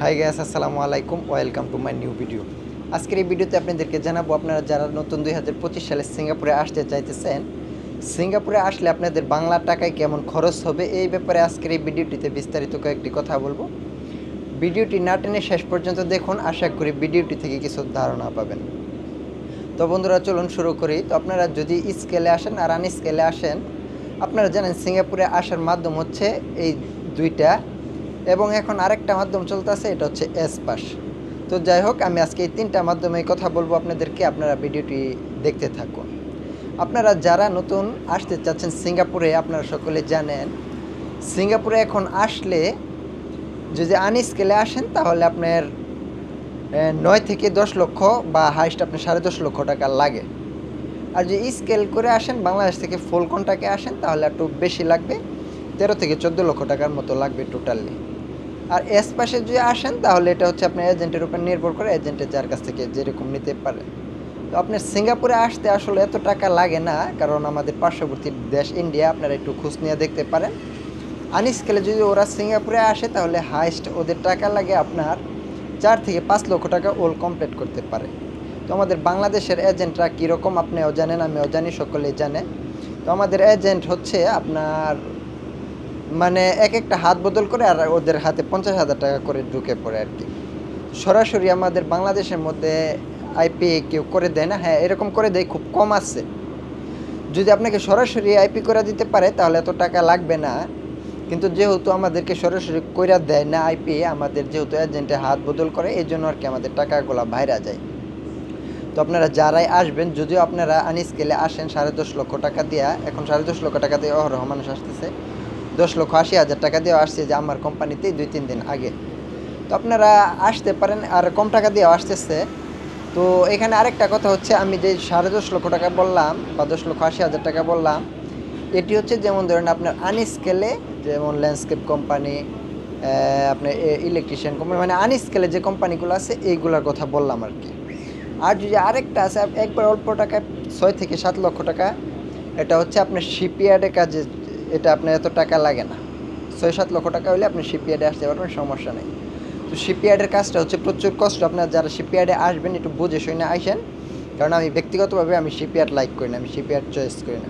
High guys আসসালামু আলাইকুম welcome to my new video আজকের এই ভিডিওতে আপনাদেরকে জানাব, আপনারা যারা নতুন দুই হাজার পঁচিশ সালে সিঙ্গাপুরে আসতে চাইতেছেন, সিঙ্গাপুরে আসলে আপনাদের বাংলা টাকায় কেমন খরচ হবে, এই ব্যাপারে আজকের এই ভিডিওটিতে বিস্তারিত কয়েকটি কথা বলব। ভিডিওটি না টেনে শেষ পর্যন্ত দেখুন, আশা করি ভিডিওটি থেকে কিছু ধারণা পাবেন। তো বন্ধুরা, চলুন শুরু করি। তো আপনারা যদি স্কেলে আসেন আর আন স্কেলে আসেন, আপনারা জানেন সিঙ্গাপুরে আসার মাধ্যম হচ্ছে এই দুইটা এবং এখন আরেকটা মাধ্যম চলতেছে, এটা হচ্ছে এস পাস তো যাই হোক, আমি আজকে এই তিনটা মাধ্যমে কথা বলব আপনাদেরকে, আপনারা ভিডিওটি দেখতে থাকুন। আপনারা যারা নতুন আসতে চাচ্ছেন সিঙ্গাপুরে, আপনারা সকলে জানেন, সিঙ্গাপুরে এখন আসলে যদি আন স্কেলে আসেন, তাহলে আপনার নয় থেকে দশ লক্ষ বা হাইস্ট আপনার সাড়ে দশ লক্ষ টাকা লাগে। আর যদি স্কেল করে আসেন, বাংলাদেশ থেকে ফুল কন্টাকে আসেন, তাহলে একটু বেশি লাগবে, তেরো থেকে চোদ্দ লক্ষ টাকার মতো লাগবে টোটালি আর এস পাশে যদি আসেন, তাহলে এটা হচ্ছে আপনার এজেন্টের উপর নির্ভর করে এজেন্টের যার কাছ থেকে যেরকম নিতে পারে। তো আপনার সিঙ্গাপুরে আসতে আসলে এত টাকা লাগে না, কারণ আমাদের পার্শ্ববর্তী দেশ ইন্ডিয়া আপনারা একটু খোঁজ নিয়ে দেখতে পারেন। আনস্কেলে যদি ওরা সিঙ্গাপুরে আসে, তাহলে হাইস্ট ওদের টাকা লাগে আপনার চার থেকে পাঁচ লক্ষ টাকা ওল কমপ্লিট করতে পারে। তো আমাদের বাংলাদেশের এজেন্টরা কীরকম, আপনিও জানেন, আমিও জানি, সকলেই জানে। তো আমাদের এজেন্ট হচ্ছে আপনার মানে এক একটা হাত বদল করে আর ওদের হাতে পঞ্চাশ হাজার টাকা করে ঢুকে পড়ে আর কি। সরাসরি আমাদের বাংলাদেশের মধ্যে আইপি কেউ করে দেয় না? হ্যাঁ এরকম করে দেয়, খুব কম আছে। যদি আপনাকে সরাসরি আইপি করে দিতে পারে, তাহলে এত টাকা লাগবে না। কিন্তু যেহেতু আমাদেরকে সরাসরি কইরা দেয় না আইপি আমাদের যেহেতু এজেন্টে হাত বদল করে এই জন্য আর কি আমাদের টাকাগুলো বাইরে যায়। তো আপনারা যারাই আসবেন, যদিও আপনারা আনস্কেলে আসেন সাড়ে দশ লক্ষ টাকা দিয়া, এখন সাড়ে দশ লক্ষ টাকা দিয়ে অহরহ মানুষ আসতেছে। দশ লক্ষ আশি হাজার টাকা দিয়েও আসছে যে আমার কোম্পানিতেই দুই, তিন দিন আগে। তো আপনারা আসতে পারেন আর কম টাকা দিয়েও আসতেছে। তো এখানে আরেকটা কথা হচ্ছে, আমি যে সাড়ে দশ লক্ষ টাকা বললাম বা দশ লক্ষ আশি হাজার টাকা বললাম, এটি হচ্ছে যেমন ধরেন আপনার আনস্কেলে যেমন ল্যান্ডস্কেপ কোম্পানি আপনার ইলেকট্রিশিয়ান কোম্পানি মানে আনস্কেলে যে কোম্পানিগুলো আছে, এইগুলোর কথা বললাম আর কি। আর যদি আরেকটা আছে, একবার অল্প টাকায় ছয় থেকে সাত লক্ষ টাকা, এটা হচ্ছে আপনার শিপইয়ার্ডের কাজে এটা আপনার এত টাকা লাগে না। ছয় সাত লক্ষ টাকা হলে আপনি শিপইয়ার্ডে আসতে পারবেন, সমস্যা নেই। তো শিপইয়ার্ডের কাজটা হচ্ছে প্রচুর কষ্ট। আপনার যারা শিপইয়ার্ডে আসবেন, একটু বুঝে শুনে আসেন কারণ আমি ব্যক্তিগতভাবে আমি শিপইয়ার্ড লাইক করি না, আমি শিপইয়ার্ড চয়েস করি না।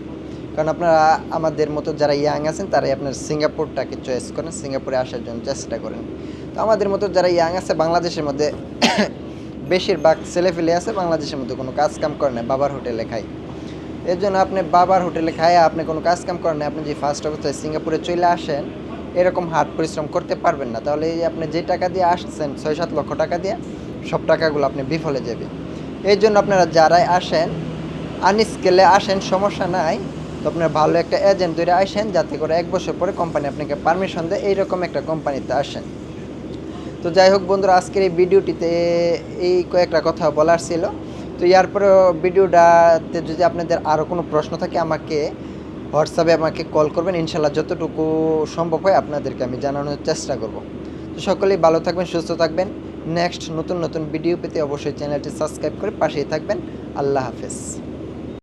কারণ আপনারা আমাদের মতো যারা ইয়াং আছেন, তারাই আপনার সিঙ্গাপুরটাকে চয়েস করেন, সিঙ্গাপুরে আসার জন্য চেষ্টা করেন। তো আমাদের মতো যারা ইয়াং আছে, বাংলাদেশের মধ্যে বেশিরভাগ ছেলেফেলে আছে, বাংলাদেশের মধ্যে কোনো কাজ কাম করে না, বাবার হোটেলে খায়। এর জন্য আপনি বাবার হোটেলে খায় আপনি কোনো কাজ কাম করেন আপনি যে ফার্স্ট অবস্থায় সিঙ্গাপুরে চলে আসেন, এরকম হাট পরিশ্রম করতে পারবেন না। তাহলে এই আপনি যে টাকা দিয়ে আসছেন ছয় সাত লক্ষ টাকা দিয়ে, সব টাকাগুলো আপনি বিফলে যাবে। এই জন্য আপনারা যারাই আসেন আনস্কেলে আসেন, সমস্যা নাই, তো আপনার ভালো একটা এজেন্ট ধরে আসেন, যাতে করে এক বছর পরে কোম্পানি আপনাকে পারমিশন দেয়, এইরকম একটা কোম্পানিতে আসেন। তো যাই হোক বন্ধুরা, আজকের এই ভিডিওটিতে এই কয়েকটা কথা বলার ছিল। তো এরপরে ভিডিওটাতে যদি আপনাদের আরও কোনো প্রশ্ন থাকে, আমাকে হোয়াটসঅ্যাপে আমাকে কল করবেন। ইনশাল্লাহ যতটুকু সম্ভব হয় আপনাদেরকে আমি জানানোর চেষ্টা করব। তো সকলেই ভালো থাকবেন, সুস্থ থাকবেন। নেক্সট নতুন নতুন ভিডিও পেতে অবশ্যই চ্যানেলটি সাবস্ক্রাইব করে পাশেই থাকবেন। আল্লাহ হাফেজ।